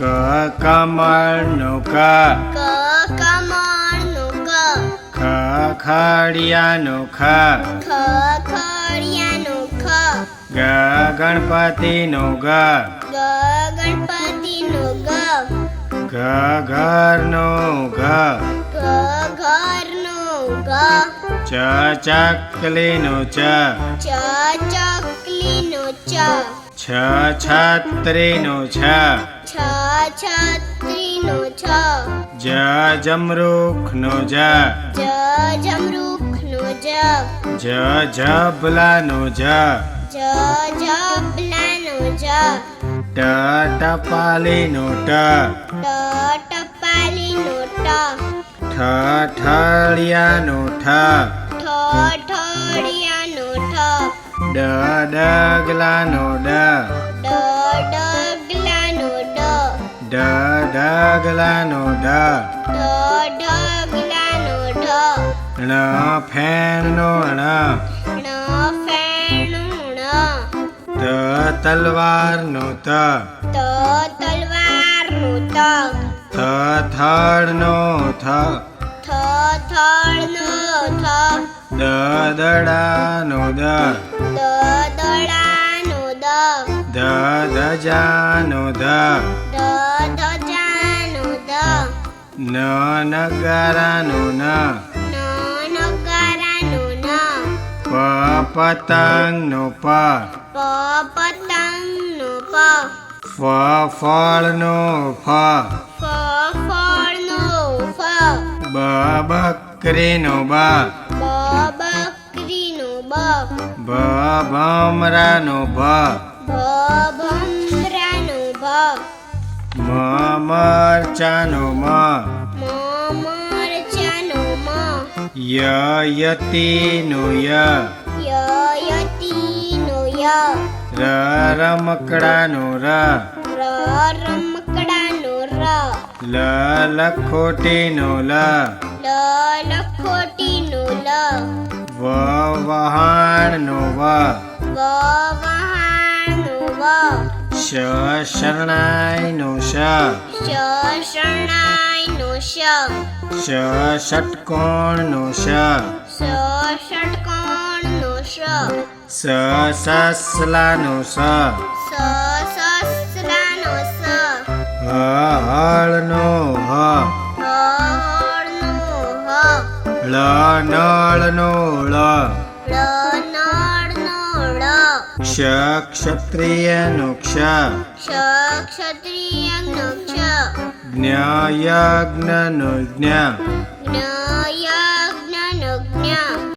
ક કમળનું ક. ક કમળનું ક. ખ ખડિયાનું ખ. ખ ખડિયાનું ખ. ગ ગણપતિનું ગ. ગ ગણપતિનું ગ. ઘ ઘરનું ઘ ગ ઘરનું ગ. ચ ચકલીનું ચ. ચ ચકલીનું ચ. છ છત્રીનો છ. છ છત્રીનો છ. જ જમરૂખનો જ. જ જમરૂખનો જ. જ જબલાનો જ. જ જબલાનો જ. ટ ટપાલીનો ટ. ટ ટપાલીનો ટ. ઠ ઠળિયાનો ઠ. ઠ ઠ ડ ડગલાનો ડ ડ ડગલાનો ડ ડ ડ ડ ઢગલાનો ઢ ણ ફેણનો ણ ણ ફેણું ણ ત તલવારનો ત ત તલવારનું ત થ થળનો થ થ થળનો થ દ દડાનો દ ધ ધજાનો ધ ધજાનો દ ન નગારાનો ન ન નગારાનો ન પ પતંગનો પ પ પતંગનો પ ફ ફળનો ફ ફ ફળનો ફ બ બકરીનો બ બ બકરીનો બ ભ ભમરાનો ભ ભમરાનો ભ મ મરચાનો મ મ મરચાનો મ ય યતીનો ય ય યતીનો ય ર રમકડાનો ર ર ર લ લખોટીનો લ લ લખોટીનો લ વ વહાણનો વ વ શ શરણાઈનો શ. શ શરણાઈનો શ. શ શ. સ ષટકોણનો શ. સ સસલાનો સ. સ સસલાનો સ. હ હળનો હ. હળનો હ ળ નળનો ળ ળ નળનો ળ. ક્ષ ક્ષત્રિયનો ક્ષ ક્ષ ક્ષત્રિયનો ક્ષ જ્ઞ યજ્ઞનો જ્ઞ જ્ઞ